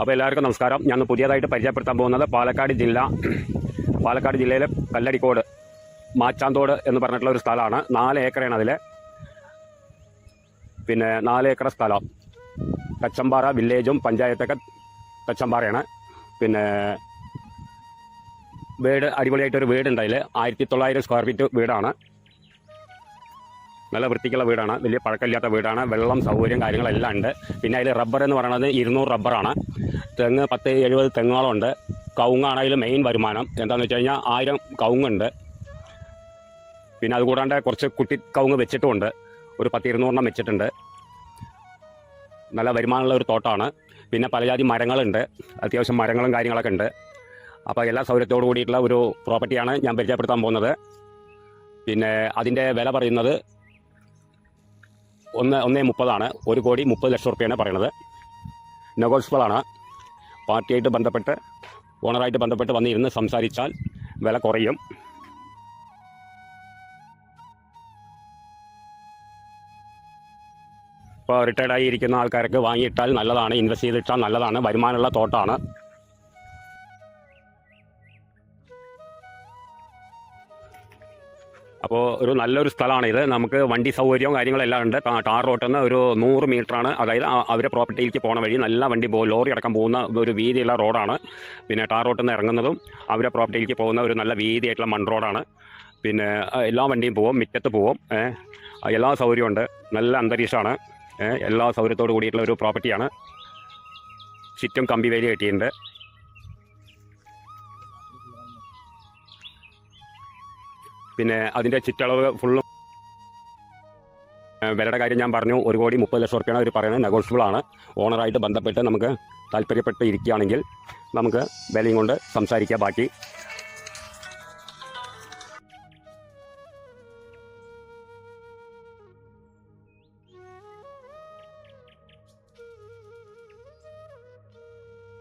അപ്പോൾ എല്ലാവർക്കും നമസ്കാരം. ഞാൻ പുതിയതായിട്ട് പരിചയപ്പെടുത്താൻ പോകുന്നത് പാലക്കാട് ജില്ല പാലക്കാട് ജില്ലയിലെ കല്ലടിക്കോട് മാച്ചാന്തോട് എന്ന് പറഞ്ഞിട്ടുള്ള ഒരു സ്ഥലമാണ്. നാല് ഏക്കറാണ് അതിലെ. പിന്നെ നാല് ഏക്കർ സ്ഥലം. കച്ചമ്പാറ വില്ലേജും പഞ്ചായത്തൊക്കെ കച്ചമ്പാറയാണ്. പിന്നെ വീട് അടിപൊളിയായിട്ടൊരു വീടുണ്ട് അതിൽ ആയിരത്തി തൊള്ളായിരം സ്ക്വയർ ഫീറ്റ് വീടാണ്. നല്ല വൃത്തിക്കുള്ള വീടാണ്. വലിയ പഴക്കമില്ലാത്ത വീടാണ്. വെള്ളം സൗകര്യം കാര്യങ്ങളെല്ലാം ഉണ്ട്. പിന്നെ അതിൽ റബ്ബർ എന്ന് പറയുന്നത് ഇരുന്നൂറ് റബ്ബറാണ് തെങ്ങ് പത്ത് എഴുപത് തെങ്ങുകളുണ്ട്. കവുങ്ങാണ് അതിൽ മെയിൻ വരുമാനം. എന്താണെന്ന് വെച്ച് കഴിഞ്ഞാൽ ആയിരം കവുങ്ങുണ്ട് പിന്നെ അതുകൂടാണ്ട് കുറച്ച് കുട്ടി കവുങ്ങ് വെച്ചിട്ടുമുണ്ട്. ഒരു പത്ത് ഇരുന്നൂറെണ്ണം വെച്ചിട്ടുണ്ട്. നല്ല വരുമാനമുള്ള ഒരു തോട്ടമാണ് പിന്നെ പലജാതി മരങ്ങളുണ്ട്. അത്യാവശ്യം മരങ്ങളും കാര്യങ്ങളൊക്കെ ഉണ്ട്. അപ്പോൾ എല്ലാ സൗകര്യത്തോടു കൂടിയിട്ടുള്ള ഒരു പ്രോപ്പർട്ടിയാണ് ഞാൻ പരിചയപ്പെടുത്താൻ പോകുന്നത്. പിന്നെ അതിന്റെ വില പറയുന്നത് ഒന്ന് ഒന്നേ മുപ്പതാണ്. ഒരു കോടി മുപ്പത് ലക്ഷം റുപ്യാണ് പറയുന്നത്. നെഗോഷ്യബിളാണ്. പാർട്ടിയായിട്ട് ബന്ധപ്പെട്ട് ഓണറായിട്ട് ബന്ധപ്പെട്ട് വന്നിരുന്ന് സംസാരിച്ചാൽ വില കുറയും. ഇപ്പോൾ റിട്ടയർഡായി ഇരിക്കുന്ന ആൾക്കാർക്ക് വാങ്ങിയിട്ടാൽ നല്ലതാണ് ഇൻവെസ്റ്റ് ചെയ്തിട്ടാൽ നല്ലതാണ് വരുമാനമുള്ള തോട്ടമാണ് അപ്പോൾ ഒരു നല്ലൊരു സ്ഥലമാണ് ഇത്. നമുക്ക് വണ്ടി സൗകര്യവും കാര്യങ്ങളെല്ലാം ഉണ്ട്. ടാർ റോട്ടിൽ നിന്ന് ഒരു നൂറ് മീറ്ററാണ്. അതായത് അവരുടെ അവരെ പ്രോപ്പർട്ടിയിലേക്ക് പോണ വഴി നല്ല വണ്ടി പോകും ലോറി അടക്കം പോകുന്ന ഒരു വീതിയുള്ള റോഡാണ്. പിന്നെ ടാർ റോട്ടിൽ നിന്ന് ഇറങ്ങുന്നതും അവരെ പ്രോപ്പർട്ടിയിലേക്ക് പോകുന്ന ഒരു നല്ല വീതിയായിട്ടുള്ള മൺ റോഡാണ്. പിന്നെ എല്ലാ വണ്ടിയും പോവും മുറ്റത്ത് പോവും. എല്ലാ സൗകര്യവും ഉണ്ട്. നല്ല അന്തരീക്ഷമാണ്. എല്ലാ സൗകര്യത്തോടു കൂടിയിട്ടുള്ള ഒരു പ്രോപ്പർട്ടിയാണ്. ചുറ്റും കമ്പി വേലി കെട്ടിയിട്ടുണ്ട്. പിന്നെ അതിന്റെ ചുറ്റളവ് ഫുള്ളും വിലയുടെ കാര്യം ഞാൻ പറഞ്ഞു. ഒരു കോടി മുപ്പത് ലക്ഷം റുപ്യാണ് അവർ പറയുന്നത്. നെഗോഷ്യബിൾ ആണ്. ഓണറായിട്ട് ബന്ധപ്പെട്ട് നമുക്ക് താല്പര്യപ്പെട്ട് ഇരിക്കുകയാണെങ്കിൽ നമുക്ക് വിലയും കൊണ്ട് സംസാരിക്കാം. ബാക്കി